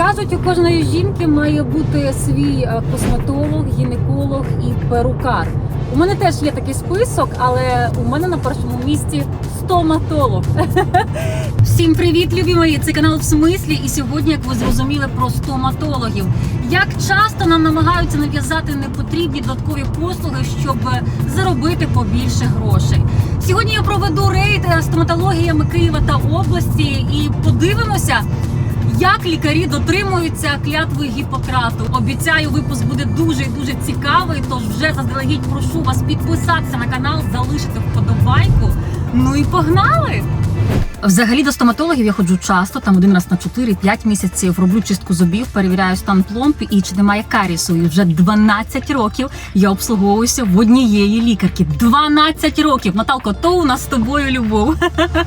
Кажуть, у кожної жінки має бути свій е, косметолог, гінеколог і перукар. У мене теж є такий список, але у мене на першому місці стоматолог. Всім привіт, любі мої! Це канал в смислі. І сьогодні, як ви зрозуміли, про стоматологів. Як часто нам намагаються нав'язати непотрібні додаткові послуги, щоб заробити побільше грошей. Сьогодні я проведу рейд е, стоматологіями Києва та області і подивимося. Як лікарі дотримуються клятви Гіппократу? Обіцяю, випуск буде дуже і дуже цікавий. Тож вже заздалегідь прошу вас підписатися на канал, залишити вподобайку. Ну і погнали! Взагалі до стоматологів я ходжу часто, там один раз на 4-5 місяців роблю чистку зубів, перевіряю стан пломб і чи немає карісу. І вже 12 років я обслуговуюся в однієї лікарки. 12 років! Наталко, то у нас з тобою любов.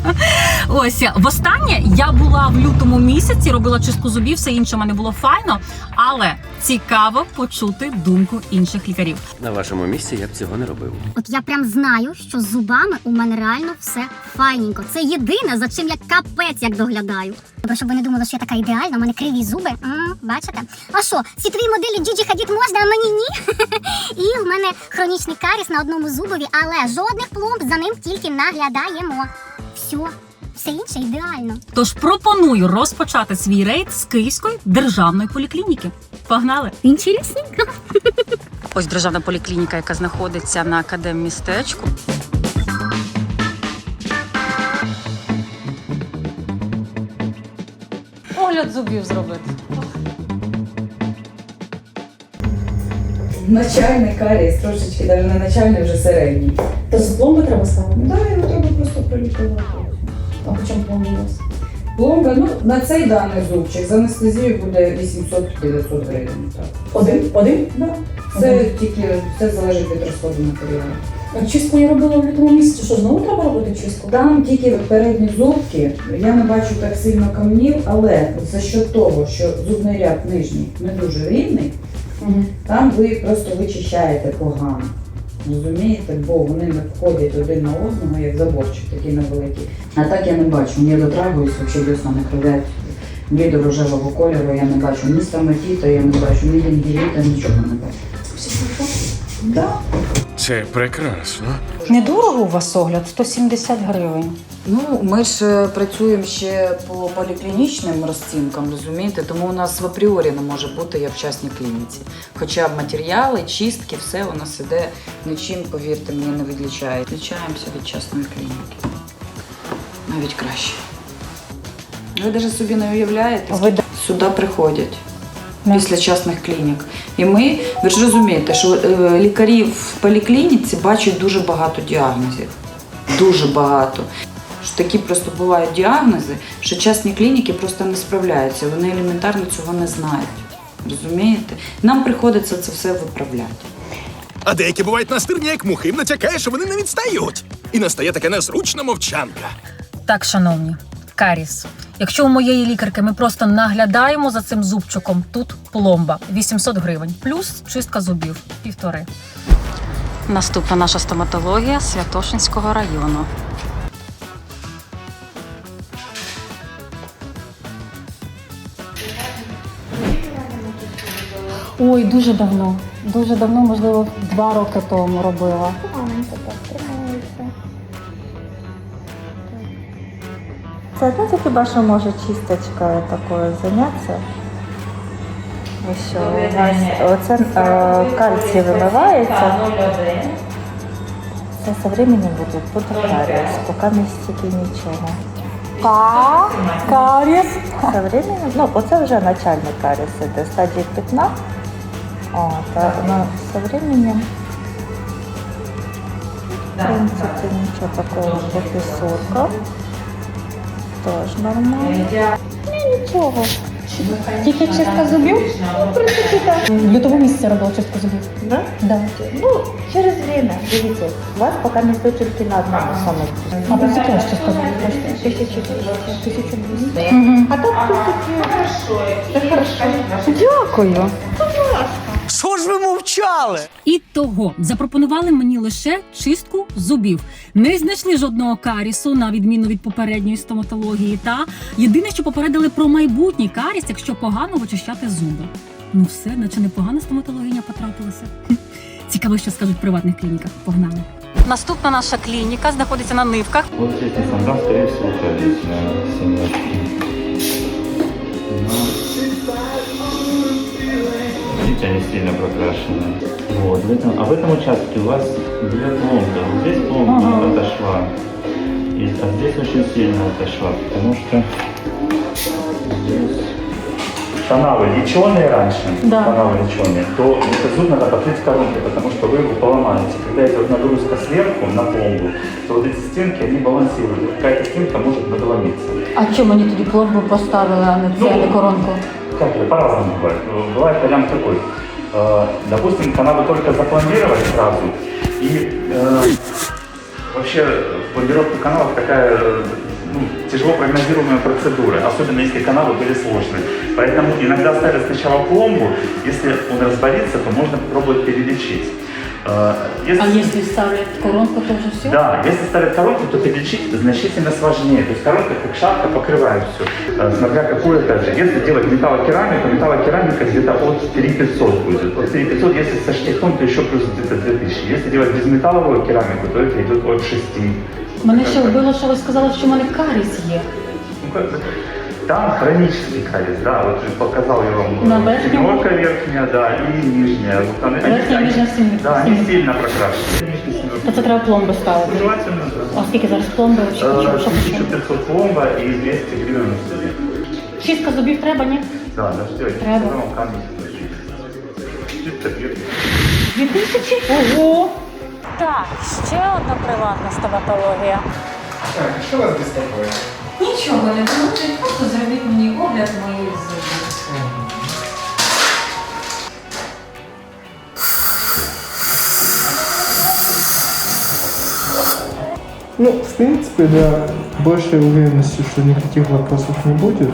Ось востаннє я була в лютому місяці, робила чистку зубів, все інше в мене було файно, але цікаво почути думку інших лікарів. На вашому місці я б цього не робив. От я прям знаю, що з зубами у мене реально все файненько. Це єдине, за чим я капець як доглядаю. Бо щоб ви не думали, що я така ідеальна, у мене криві зуби. М, бачите? А що, світовій моделі Джиджі Хадід можна, а мені ні? І в мене хронічний каріс на одному зубові, але жодних пломб за ним тільки наглядаємо. Все, все інше ідеально. Тож пропоную розпочати свій рейд з Київської державної поліклініки. Погнали! Інтересненько. Ось державна поліклініка, яка знаходиться на академмістечку. Огляд зубів зробити. Начальний карієс, трошечки, навіть не начальний, вже середній. То з пломби треба ставити? Да, його треба просто пролікувати. А по чому пломба у вас? Пломба, ну, на цей даний зубчик з анестезією буде 800-900 гривень. Так. Один? Один? Да. Це тільки все залежить від розходу матеріалу. Чистку я робила в лютому місяці. Що, знову треба робити чистку? Там тільки передні зубки, я не бачу так сильно камнів, але за що того, що зубний ряд нижній не дуже рівний, Угу. там ви просто вичищаєте погано. Розумієте, бо вони не входять один на одного, як заборчик такий невеликий. А так я не бачу, не дотрагуюсь, взагалі дійсно не кривлять від рожевого кольору, я не бачу ні стоматіта, я не бачу ні лінгіліта, нічого не бачу. Все хорошо? Да. Це прекрасно. Недорого у вас огляд 170 гривень. Ну, ми ж е, працюємо ще по поліклінічним розцінкам, розумієте, тому у нас в апріорі не може бути як в частній клініці. Хоча матеріали, чистки, все у нас іде нічим, повірте мені, не відлічає. Відлічаємося від частної клініки. Навіть краще. Ви навіть собі не уявляєте, Ви сюди приходять. Після частних клінік. І ми, ви ж розумієте, що е, лікарі в поліклініці бачать дуже багато діагнозів. Дуже багато. Що такі просто бувають діагнози, що частні клініки просто не справляються. Вони елементарно цього не знають. Розумієте? Нам приходиться це все виправляти. А деякі бувають настирні, як мухи, їм натякає, що вони не відстають. І настає така незручна мовчанка. Так, шановні, каріс. Якщо у моєї лікарки ми просто наглядаємо за цим зубчиком, тут пломба 800 гривень, плюс чистка зубів півтори. Наступна наша стоматологія Святошинського району. Ой, дуже давно. Дуже давно, можливо, два роки тому робила. Це знаєте, хіба що може чисточкою такою зайнятися? Ось що у нас оце е, кальцій вимивається. Це со временем буде буде карієс, поки не стільки нічого. Ка, каріс. Со временем, ну оце вже начальний карієс, іде стадії пітна. О, та, ну, со временем, в принципі, нічого такого, професорка. Теж нормально. Ну, нічого. Тільки чистка зубів? В лютому місяці робила чистку зубів. Да? Да. Ну, через время, дивіться, у вас поки не все тільки на одному самому. А по скільки ж чистка зубів коштує? Тисячу тисячу двісті. А так, в принципі, це хорошо. Дякую. Що ж ви мовчали? І того запропонували мені лише чистку зубів. Не знайшли жодного карісу, на відміну від попередньої стоматології. Та єдине, що попередили про майбутній каріс, якщо погано вичищати зуби. Ну все, наче непогана стоматологиня потрапилася. Цікаво, що скажуть в приватних клініках. Погнали. Наступна наша клініка знаходиться на нивках. Вот скорее всего, Видите, они сильно прокрашены. Вот, в этом, а в этом участке у вас две пломбы. Вот здесь пломба отошла, и, а здесь очень сильно отошла, потому что здесь канавы леченые раньше, Да. канавы леченые, то этот зуб надо покрыть коронкой, потому что вы его поломаете. Когда идет нагрузка сверху на пломбу, то вот эти стенки, они балансируют. Какая-то стенка может надломиться. А чому мені тоді пломбу поставили, а не а не коронку? Как это? По-разному бывает. Бывает вариант такой. Э, Допустим, канавы только запломбировали сразу, и э, вообще пломбировка каналов такая ну, тяжело прогнозируемая процедура, особенно если канавы были сложные. Поэтому иногда ставят сначала пломбу, если он разборится, то можно попробовать перелечить. Э, А якщо ставлять коронку, то вже все? да, если ставят коронку, то перелечить значительно сложнее. То есть коронка как шапка покрывает все. Смотря какую это же. Если делать металлокерамику, металлокерамика где-то от 3500 будет. От 3500, если со штифтом, то еще плюс где-то 2000. Если делать безметалловую керамику, то это идет от 6. Мене ще вбило, що ви сказали, що в мене каріс є. Ну, как бы, Там хронический кариес, да, вот же показал я вам. На э, верхнем? Семерка верхняя, да, и нижняя. Вот они- Верхняя, они- нижняя, семерка. Да, они Семерка. сильно прокрашены. Нижняя семерка. То це треба пломби ставити. Желательно, да. А скільки зараз пломби? Чи- чи- Э, що- 1500 пломба и 200 гривен на столе. Чистка зубів треба, ні? Да, дождете. Треба. Потом камень сложить. Чисто верхний. Дві тисячі? Ого! Так, ще одна приватна стоматологія. Що вас безпокоїть? Нічого не буде, просто зробіть мені огляд моєї зуби. Ну, в принципе, для большей уверенности, что никаких вопросов не будет,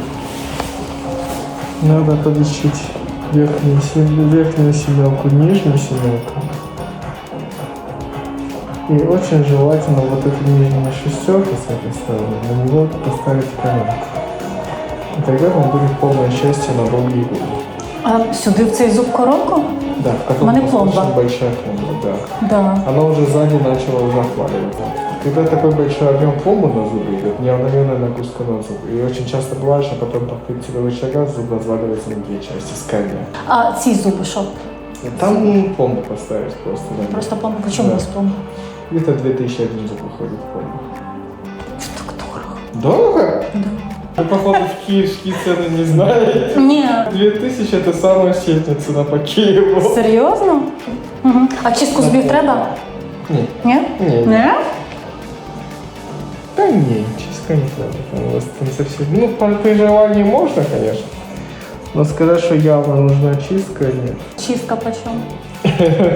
надо подлечить верхнюю, сем- верхнюю семерку, нижнюю семерку. И очень желательно вот эту нижнюю шестерку с этой стороны, на него поставить коронку. И тогда вам будет полное счастье на долгие годы. А сюди в цей зуб коронку? Да, в котором Мене пломба. достаточно большая пломба, да. Да. Она уже сзади начала уже отваливаться. Когда такой большой объем пломбы на зубы идет, неравномерная нагрузка на зубы. И очень часто бывает, что потом по принципу рычага зуб разваливается на две части скальные. А ці зуби що? Там ну, пломбу поставить просто. Да. Просто пломба. По чому Да. у вас пломба? Где-то 2000 один зуб выходит пломба. Так дорого. Дорого? Да. Вы, походу, в киевские цены не знаете. Ні. 2000 это самая средняя цена по Киеву. Серйозно? Угу. А чистку зубів треба? Нет. Ні? Не, Ні? Да не, чистка не надо. Там у вас там совсем... Ну, по при желании можно, конечно. Но сказать, что явно нужна чистка, нет. Чистка по Чому?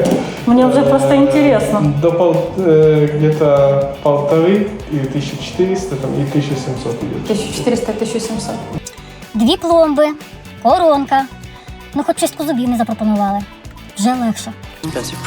Мені вже просто інтересно. До пол, э, где-то полторы и 1400 там, и 1700 идет. 1400-1700. Дві пломби, коронка. Ну, хоч чистку зубів не запропонували. Вже легше.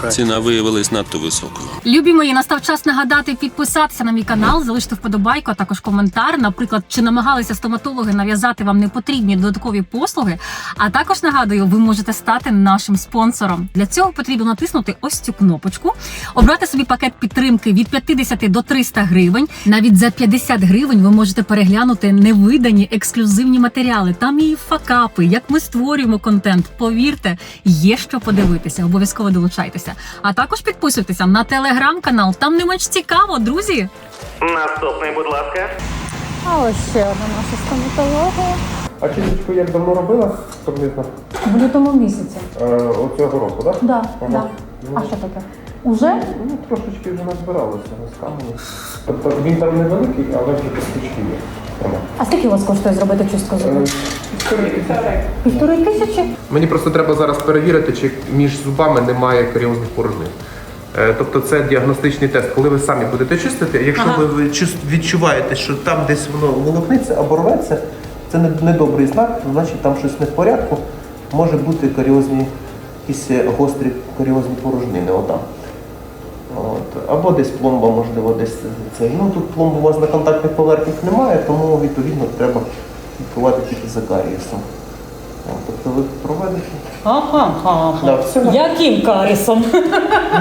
Ціна виявилась надто високою. Любі мої, настав час нагадати підписатися на мій канал, залишити вподобайку, а також коментар. Наприклад, чи намагалися стоматологи нав'язати вам непотрібні додаткові послуги. А також нагадую, ви можете стати нашим спонсором. Для цього потрібно натиснути ось цю кнопочку, обрати собі пакет підтримки від 50 до 300 гривень. Навіть за 50 гривень ви можете переглянути невидані ексклюзивні матеріали. Там і факапи, як ми створюємо контент. Повірте, є що подивитися. Обов'язково долучайтеся. А також підписуйтеся на телеграм-канал. Там не менш цікаво, друзі. Наступний, будь ласка. А ось ще одна наша стоматологія. А чисточку як давно робила приблизно? В лютому місяці. Е, Оцього року, так? Да, Ага. да. А що таке? Уже? Ну, трошечки вже назбиралося камені. Тобто він там невеликий, але вже кісточки є. А скільки у вас коштує зробити чистку зубів? Півтори тисячі? Мені просто треба зараз перевірити, чи між зубами немає каріозних порожнин. Е, Тобто це діагностичний тест. Коли ви самі будете чистити, якщо ви чувс- відчуваєте, що там десь воно волокниться або рветься, це не- недобрий знак, значить там щось не в порядку, може бути каріозні якісь е, гострі каріозні порожнини, отам. От. Або десь пломба, можливо, десь це. Ну тут пломб у вас на контактних поверхнях немає, тому відповідно треба слідкувати тільки за карієсом. Тобто ви проведете. Ага, ага. Да, все Яким карісом?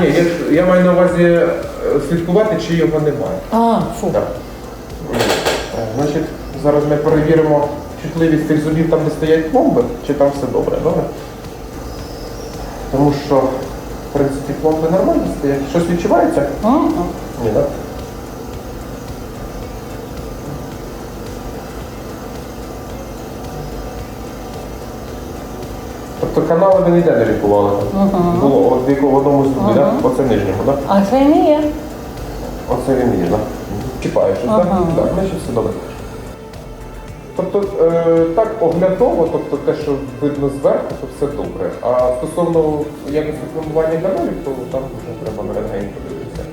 Ні, я, я маю на увазі е, слідкувати, чи його немає. А, фу. Так. Е, Значить, зараз ми перевіримо чутливість цих зубів там, де стоять пломби, чи там все добре, добре? Тому що, в принципі, пломби нормально стоять. Щось відчувається? Ага. Ні, так? Тобто канали ви ніде не лікували? Ага. Було от в яку- в одному зубі, так? Оце нижньому, так? А це не є. Оце він є, так? Чіпає щось, так? Ага. Так, значить все добре. Тобто е, так оглядово, тобто те, що видно зверху, то все добре. А стосовно якості пломбування каналів, то там вже треба на рентгені подивитися.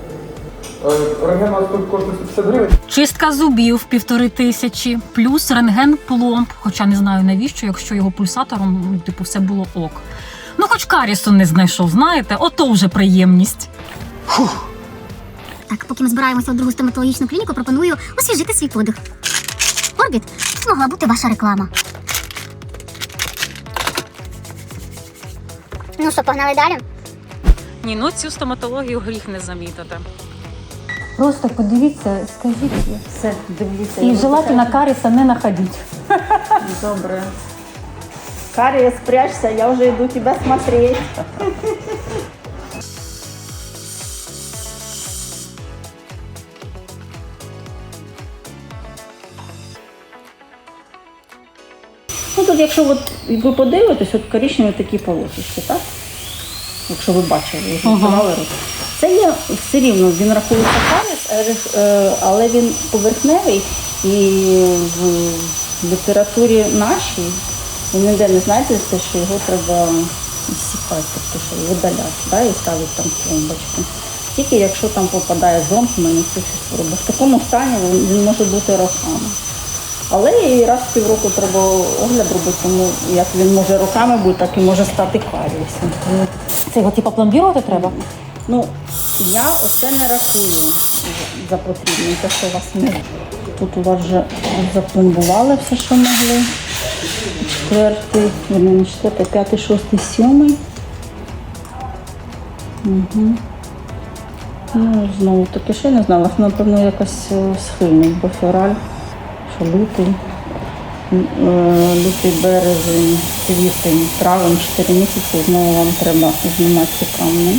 Е, рентген у нас тут коштує 150 гривень. Чистка зубів півтори тисячі, плюс рентген пломб. Хоча не знаю навіщо, якщо його пульсатором, ну, типу, все було ок. Ну, хоч карісу не знайшов, знаєте, ото вже приємність. Так, поки ми збираємося в другу стоматологічну клініку, пропоную освіжити свій подих. Орбіт могла бути ваша реклама. Ну що, погнали далі? Ні, ну цю стоматологію гріх не замітити. Просто подивіться, скажіть. Все, дивлюся. І желательно каріса не находіть. Добре. Карія, спрячься, я вже йду тебе смотреть. Ну тут, якщо от ви подивитесь, от коричневі такі полосочки, так? Якщо ви бачили, ви Ага. руку. Це є все рівно, він рахується але- е, він поверхневий і в літературі нашій ви ніде не знаєте, що його треба відсікати, тобто що видаляти, да, і ставити там пломбочку. Тільки якщо там попадає в мене це щось хвороба. В такому стані він може бути роками. Але і раз в півроку треба огляд робити, тому як він може роками бути, так і може стати карієсом. Тому Це його типу пломбірувати треба? Ну, я оце не рахую за потрібне, те, що у вас не. Тут у вас вже запломбували все, що могли. Четвертий, не четвертий, п'ятий, шостий, сьомий. Угу. Ну, знову таки, я не знала, напевно, якось е, схильний, бо февраль, що лютий. Е, Лютий березень, квітень, травень, 4 місяці знову вам треба знімати ці камні.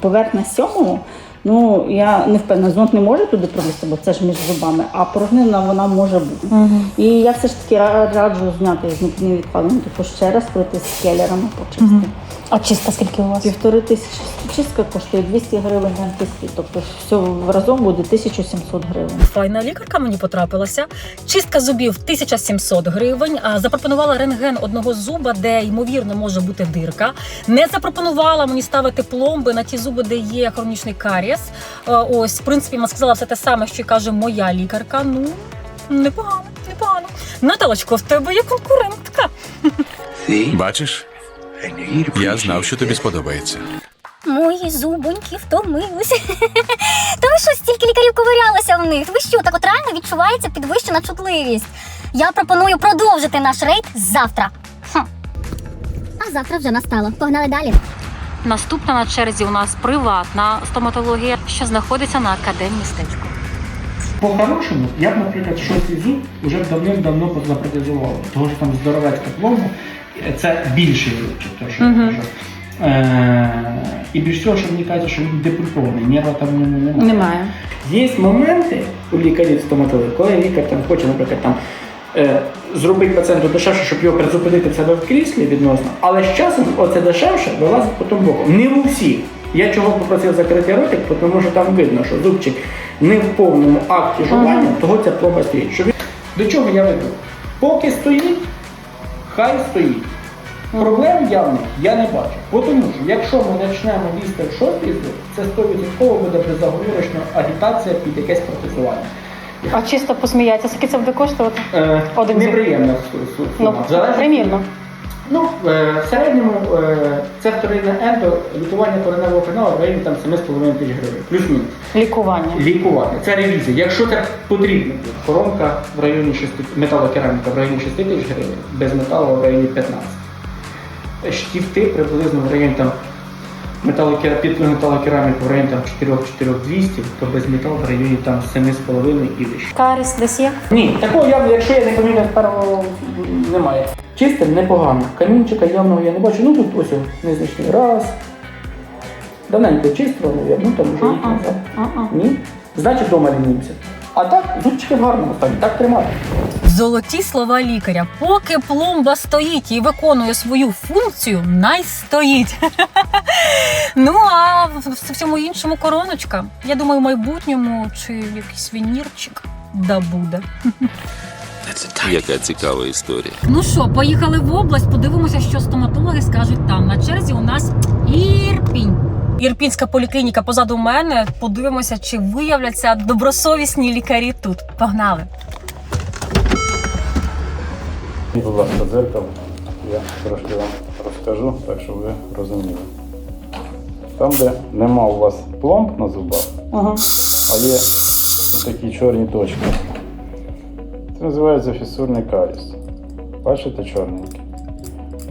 Поверхня сьомого, ну я не впевнена, зонт не може туди пролізти, бо це ж між зубами, а порожнина вона може бути. І я все ж таки раджу зняти з невідкладно, типу ще раз пройти з келерами почистити. А чистка скільки у вас? Півтори тисячі чистка коштує 200 гривень дентистський, тобто все разом буде 1700 гривень. Файна лікарка мені потрапилася. Чистка зубів 1700 гривень. А запропонувала рентген одного зуба, де ймовірно може бути дирка. Не запропонувала мені ставити пломби на ті зуби, де є хронічний карієс. Е, Ось, в принципі, вона сказала все те саме, що й каже моя лікарка. Ну непогано, непогано. Наталочко, в тебе є конкурентка. Бачиш? Я знав, що тобі сподобається. Мої зубоньки втомилися. Та ви що, стільки лікарів ковирялося в них? Ви що, так от реально відчувається підвищена чутливість? Я пропоную продовжити наш рейд завтра. Хм. А завтра вже настало. Погнали далі. Наступна на черзі у нас приватна стоматологія, що знаходиться на академмістечку. По-хорошому, я б, наприклад, шостий зуб вже давним-давно позапротезував. Тому що там здоровецька пломба, це більший зубчик, то що я кажу. Е, і більш всього, що мені кажуть, що він депульпований, нерва там в ньому немає. Немає. Є моменти у лікарів стоматологів, коли лікар там хоче, наприклад, там, е, зробити пацієнту дешевше, щоб його призупинити в себе в кріслі відносно, але з часом оце дешевше вилазить потім боком. Не у всіх. Я чого попросив закрити ротик, тому що там видно, що зубчик не в повному акті жування, того ця пломба стоїть. Що він- До чого я веду? Поки стоїть, хай стоїть. Проблем явних я не бачу. Бо Тому що якщо ми почнемо лізти в шостий це 100% буде безоговорочна агітація під якесь протезування. А чисто посміятися, скільки це буде коштувати? Е, Один Неприємно. Ну, примірно. Ну, е, в середньому е, це вторинне ендо, лікування кореневого каналу в районі там 7,5 тисяч гривень. Плюс-мінус. Лікування. Лікування. Це ревізія. Якщо це потрібно, коронка в районі 6, металокераміка в районі 6 тисяч гривень, без металу в районі 15. Штіфти приблизно в районі там металокера, під металокераміку в районі там 4-4200, то без металу в районі там 7,5 і вище. Каріс десь є? Ні, такого явно, якщо я не помітив першого, немає. Чисте, непогано. Камінчика явного я не бачу. Ну тут ось о, незначний. Раз. Давненько чистило, ну, ну там вже рік назад. Ні. Значить, вдома лінімся. А так, зубчики в гарному стані, так тримати. Золоті слова лікаря. Поки пломба стоїть і виконує свою функцію, най стоїть. ну а в всьому іншому короночка. Я думаю, в майбутньому чи якийсь вінірчик да буде. Яка цікава історія. Ну що, поїхали в область, подивимося, що стоматологи скажуть там. На черзі у нас Ірпінь. Ірпінська поліклініка позаду мене. Подивимося, чи виявляться добросовісні лікарі тут. Погнали! Будь ласка, дзеркало. Я трошки вам розкажу, так щоб ви розуміли. Там, де нема у вас пломб на зубах, а є такі чорні точки. Називається фісурний каріс. Бачите чорненький?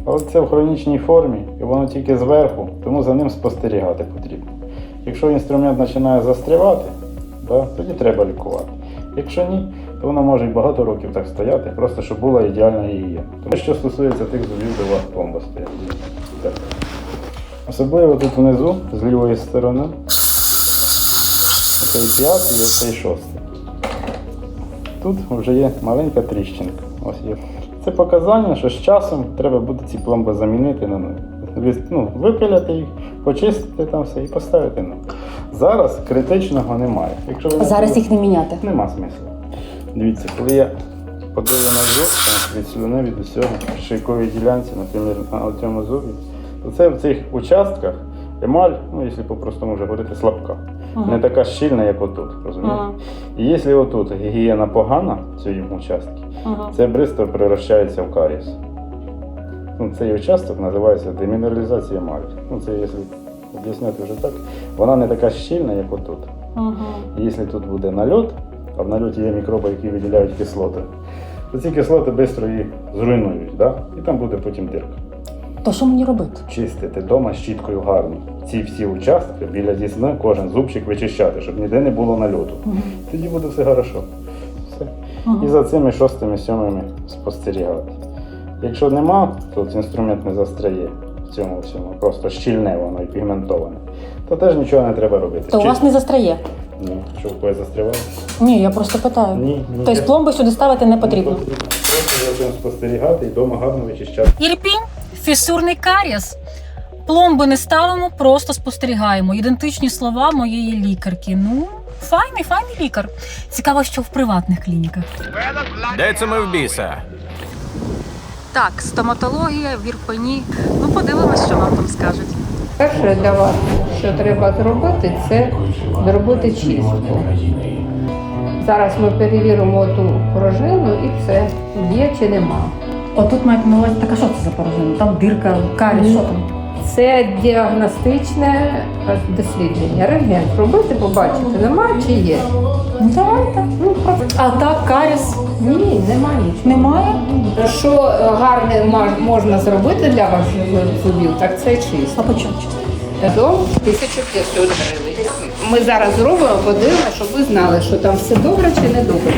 А от це в хронічній формі, і воно тільки зверху, тому за ним спостерігати потрібно. Якщо інструмент починає застрявати, да, тоді треба лікувати. Якщо ні, то воно може й багато років так стояти, просто щоб була ідеальна гігієна. Тому що стосується тих зубів, де у вас пломба стоїть. Особливо тут внизу, з лівої сторони, оцей п'ятий і оцей шостий. Тут вже є маленька тріщинка. Ось є. Це показання, що з часом треба буде ці пломби замінити на нові. Ну, випиляти їх, почистити там все і поставити нові. Зараз критичного немає. Якщо ви Зараз їх не міняти. Нема смислу. Дивіться, коли я подаю на зуб, там, від слюни, від усього, в шийковій ділянці, наприклад, на цьому зубі, то це в цих участках емаль, ну, якщо по-простому вже говорити, слабка. Не така щільна, як отут, розумієте? І якщо отут гігієна погана в цьому участку, це бристо превращається в каріс. Ну, цей участок називається демінералізація емалі. Ну, це якщо об'ясняти вже так, вона не така щільна, як отут. І Якщо тут буде нальот, а в нальоті є мікроби, які виділяють кислоти, то ці кислоти швидко її зруйнують, да? і там буде потім дирка. То що мені робити? Чистити вдома щіткою гарно. Ці всі участки біля дісни, кожен зубчик вичищати, щоб ніде не було нальоту. Тоді буде все хорошо. Все. І за цими шостими, сьомими спостерігати. Якщо нема, то інструмент не застряє в цьому всьому, просто щільне воно і пігментоване, то теж нічого не треба робити. То у вас не застряє? Ні, що в когось застряває? Ні, я просто питаю. Ні, ні. Тобто пломби сюди ставити не потрібно. Просто за цим спостерігати і вдома гарно вичищати. Ірпінь, фісурний каріс. Пломби не ставимо, просто спостерігаємо. Ідентичні слова моєї лікарки. Ну, файний, файний лікар. Цікаво, що в приватних клініках. Де це ми в біса? Так, стоматологія в Ірпені. Ну, подивимось, що нам там скажуть. Перше для вас, що треба зробити, це зробити чистку. Зараз ми перевіримо ту пружину і все, є чи нема. Отут на увазі, так а що це за дирка, каріс, що там? Це діагностичне е, дослідження. Рентген зробити, побачити, нема чи є. Ну давайте. Ну, А так, каріс ні, нема нічого. немає? Що е, гарне ма- можна зробити для ваших зубів, так це А чисто. по чому чисто? До 1500 гривень. Ми зараз зробимо, подивимося, щоб ви знали, що там все добре чи не добре.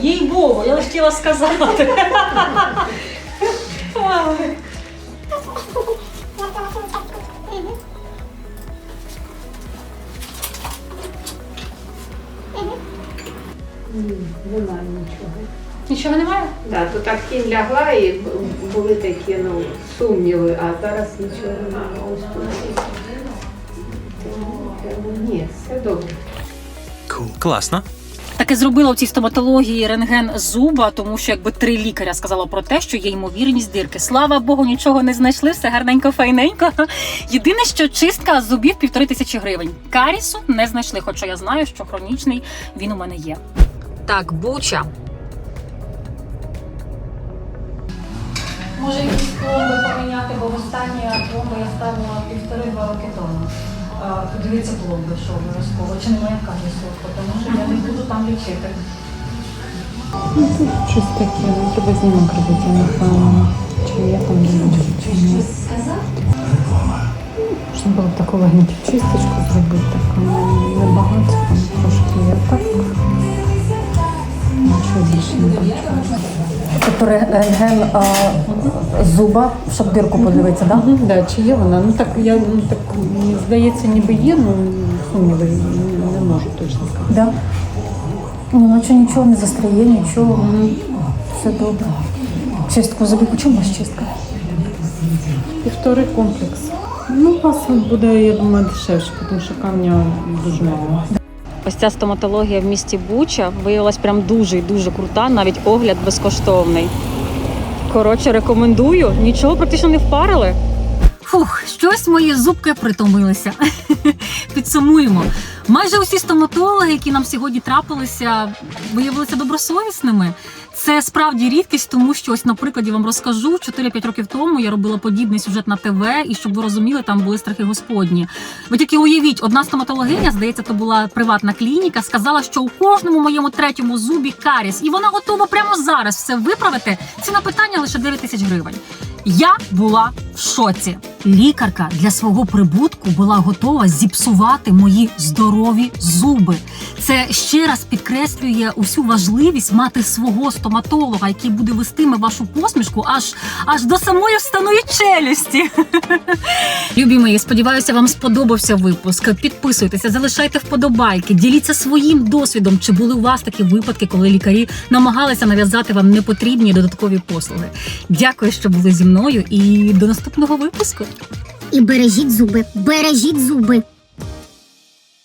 Їй Богу, я лише хотіла сказати. Немає нічого. Нічого немає? Да, то так тінь лягла і були такі ну, сумніви, а зараз нічого немає. Ось тут. Тому, Ні, все добре. Класно таки зробила в цій стоматології рентген зуба, тому що якби три лікаря сказали про те, що є ймовірність дирки. Слава Богу, нічого не знайшли, все гарненько, файненько. Єдине, що чистка зубів півтори тисячі гривень. Карісу не знайшли, хоча я знаю, що хронічний він у мене є. Так, буча. Може, якісь пломби поміняти, бо в останнє пломби я ставила півтори-два роки тому. Подивіться пломби, що обов'язково. Чи немає казусу, тому що я не буду там лічити. Щось таке, ну, треба знімок робити, я не впевнена. Чи я там не можу, чи ні. Можна було таку легеньку чисточку зробити, так ну, небагато, там трошки я так. Нічого більше не бачу. Тобто рентген зуба, щоб дирку подивитися, так? Угу, да, чи є вона? Ну так я ну, так мені здається, ніби є, ну сумніви не можу точно сказати. Да. Ну, наче нічого не застряє, нічого. Все добре. Чистку зубів. У чому у вас чистка? Півтори комплекс. Ну, у вас буде, я думаю, дешевше, тому що камня дуже мало. Ось ця стоматологія в місті Буча виявилась прям дуже і дуже крута, навіть огляд безкоштовний. Коротше, рекомендую, нічого практично не впарили. Фух, щось мої зубки притомилися. Підсумуємо. Майже усі стоматологи, які нам сьогодні трапилися, виявилися добросовісними. Це справді рідкість, тому що ось, наприклад, я вам розкажу 4-5 років тому я робила подібний сюжет на ТВ, і щоб ви розуміли, там були страхи господні. Ви тільки уявіть, одна стоматологиня, здається, то була приватна клініка, сказала, що у кожному моєму третьому зубі каріс, і вона готова прямо зараз все виправити. Ціна питання лише 9 тисяч гривень. Я була в шоці. Лікарка для свого прибутку була готова зіпсувати мої здорові зуби. Це ще раз підкреслює усю важливість мати свого стоматолога, який буде вестиме вашу посмішку аж аж до самої встаної челюсті. Любі мої, сподіваюся, вам сподобався випуск. Підписуйтеся, залишайте вподобайки, діліться своїм досвідом. Чи були у вас такі випадки, коли лікарі намагалися нав'язати вам непотрібні додаткові послуги? Дякую, що були зі мною, і до наступного випуску. І бережіть зуби, бережіть зуби.